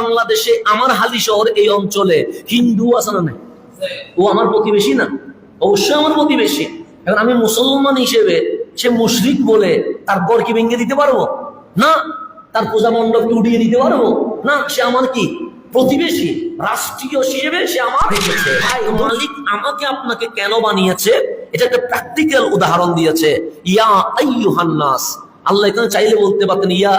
বাংলাদেশে আমার হালি শহর এই অঞ্চলে হিন্দু আছে না ও আমার প্রতিবেশী না? অবশ্যই আমার প্রতিবেশী। এখন আমি মুসলমান হিসেবে সে মুশরিক বলে তার ঘর কি ভেঙে দিতে পারব? না। তার পূজা মণ্ডপকে উড়িয়ে দিতে পারব? না, সে আমার কি? প্রতিবেশী, রাষ্ট্রীয় হিসেবে সে আমার মালিক আমাকে আপনাকে কেন বানিয়েছে? এটা একটা প্র্যাকটিক্যাল উদাহরণ দিয়েছে। ইয়া আল্লাহ এখানে চাইলে বলতে পারতেন, ইয়া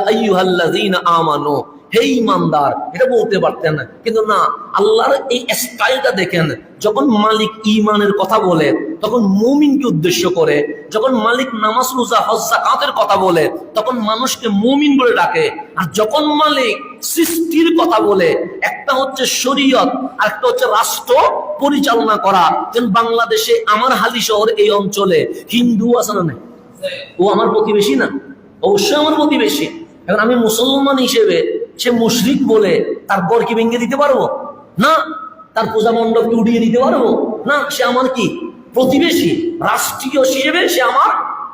আমানু। হে ইমানদার, এটা বলতে পারতেন কিন্তু না, আল্লাহর এই স্টাইলটা দেখেন, যখন মালিক ইমানের কথা বলে, তখন মুমিনকে উদ্দেশ্য করে, যখন মালিক নামাজ, রোজা, হজ, যাকাতের কথা বলে, তখন মানুষকে মুমিন বলে ডাকে। আর যখন মালিক সৃষ্টির কথা বলে, একটা হচ্ছে শরীয়ত, আর একটা হচ্ছে রাষ্ট্র পরিচালনা করা। যেন বাংলাদেশে আমার হালি শহর এই অঞ্চলে, হিন্দু আছে না ও আমার প্রতিবেশী না? অবশ্যই আমার প্রতিবেশী। এখন আমি মুসলমান হিসেবে সে মুশরিক বলে তার ঘর কি ভেঙে দিতে পারব? না। তার পূজা মণ্ডপকে উড়িয়ে দিতে পারব? না। সে আমার কি? প্রতিবেশী? রাষ্ট্রীয় হিসেবে সে আমার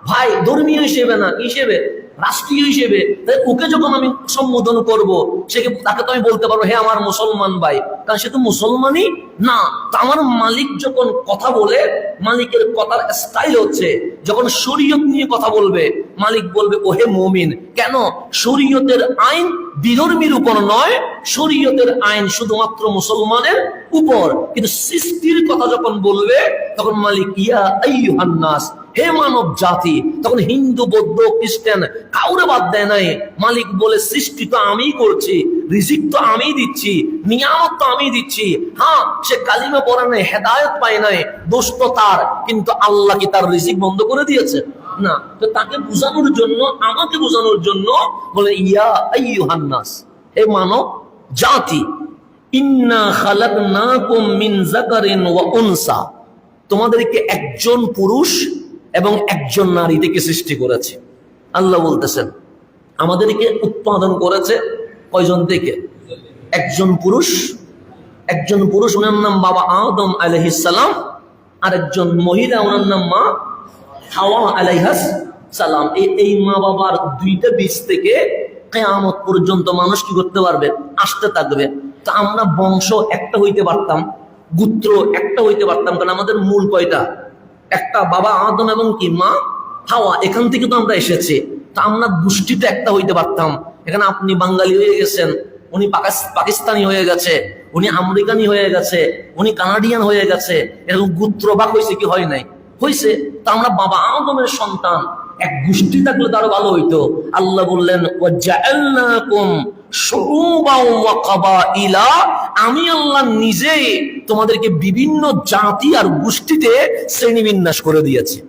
ভাই, ধর্মীয় হিসেবে না হিসেবে? রাষ্ট্রীয় হিসেবে তাই ওকে যখন আমি সম্বোধন করব, সে তাকে তো আমি বলতে পারব, হে আমার মুসলমান ভাই কারণ সে তো মুসলমানই না। আমার মালিক যখন কথা বলে, মালিকের কথার স্টাইল হচ্ছে, যখন শরীয়ত নিয়ে কথা বলবে, মালিক বলবে, ওহে মমিন কেন? শরীয়তের আইন বিধর্মীর উপর নয়, শরীয়তের আইন শুধুমাত্র মুসলমানের উপর। কিন্তু সৃষ্টির কথা যখন বলবে, তখন মালিক, ইয়া আইয়ুহান্নাস হে মানব জাতি, তখন হিন্দু, বৌদ্ধ, খ্রিস্টান কাউরে বাদ দেয় নাই। মালিক বলে, সৃষ্টি তো আমিই করছি, রিজিক তো আমিই দিচ্ছি, নিয়ামত তো আমি দিচ্ছি। হ্যাঁ সে কালিমা পড়ে নাই, হেদায়ত পায় নাই, দোষ তো তার, কিন্তু আল্লাহ কি তার রিজিক বন্ধ করে দিয়েছে? না, তো তাকে বোঝানোর জন্য, আমাকে বোঝানোর জন্য বলে, ইয়া আইয়ুহান্নাস হে মানব জাতি, ইন্না খালাকনাকুম মিন ওয়া তোমাদেরকে একজন পুরুষ এবং একজন নারী থেকে সৃষ্টি করেছে? আল্লাহ বলতেছেন, আমাদেরকে উৎপাদন করেছে কয়জন থেকে? একজন পুরুষ একজন পুরুষ, ওনার নাম বাবা আদম আলহিসাল্লাম আর একজন মহিলা, ওনার নাম মা হাওয়া আলাইহাস সালাম। এই মা বাবার দুইটা বীজ থেকে কেয়ামত পর্যন্ত মানুষ কি করতে পারবে? আসতে থাকবে। তা আমরা বংশ একটা হইতে পারতাম, গুত্র একটা হইতে পারতাম, কারণ আমাদের মূল কয়টা? একটা বাবা আদম এবং কি মা হাওয়া, এখান থেকে তো আমরা এসেছি। তা আমরা গোষ্ঠীতে একটা হইতে পারতাম। এখানে আপনি বাঙালি হয়ে গেছেন, উনি পাকিস্তানি হয়ে গেছে, উনি আমেরিকানি হয়ে গেছে, উনি কানাডিয়ান হয়ে গেছে, এরকম গুত্রবাক হয়েছে কি হয় নাই? হয়েছে তা আমরা বাবা আদমের সন্তান। এক গোষ্ঠী থাকলে তারও ভালো হইতো। আল্লাহ বললেন আমি আল্লাহ নিজে তোমাদেরকে বিভিন্ন জাতি আর গোষ্ঠীতে শ্রেণীবিন্যাস করে দিয়েছি।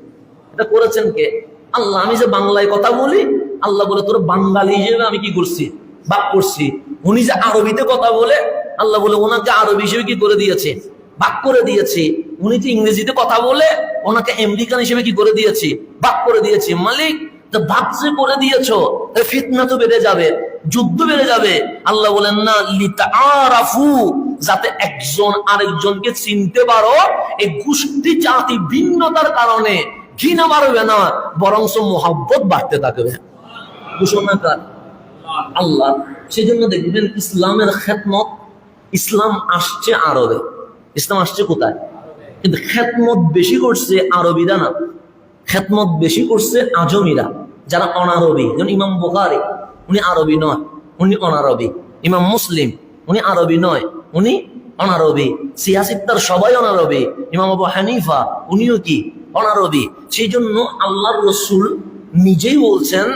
এটা করেছেন কে? আল্লাহ, আমি যে বাংলায় কথা বলি, আল্লাহ বলে, তোর হিসেবে আমি কি করছি? করছি। উনি যে আরবিতে কথা বলে, আল্লাহ বলে, ওনাকে আরবি হিসেবে কি করে দিয়েছে? বাক করে দিয়েছি। উনি যে ইংরেজিতে কথা বলে, ওনাকে আমেরিকান হিসেবে কি করে দিয়েছি? বাক করে দিয়েছি। মালিক যে করে দিয়েছ ফিতনা তো বেড়ে যাবে। যুদ্ধ বেড়ে যাবে। আল্লাহ বলেন, না লিতা আরাফু যাতে একজন আরেকজনকে চিনতে পারো, এই গোষ্ঠী জাতি ভিন্নতার কারণে ঘৃণা বাড়বে না বরংস মোহাব্বত বাড়তে থাকবে। ঘোষণাকার আল্লাহ। সেই জন্য দেখবেন ইসলামের খেতমত, ইসলাম আসছে আরবে। ইসলাম আসছে কোথায়? কিন্তু খেতমত বেশি করছে আরবিরা না। খেতমত বেশি করছে আজমিরা, যারা অনারবি। যেমন ইমাম বোখারি উনি আরবি নয়, উনি অনারবি। ইমাম মুসলিম, উনি আরবি নয়, উনি অনারবি। সিয়াসিত্তার সবাই অনারবি। ইমাম আবু হানিফা, উনিও কি? অনারবি। সেই জন্য আল্লাহর রসুল নিজেই বলছেন,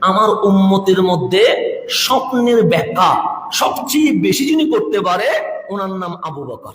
আমার উম্মতের মধ্যে স্বপ্নের ব্যাখ্যা সবচেয়ে বেশি যিনি করতে পারে, ওনার নাম আবু বকর।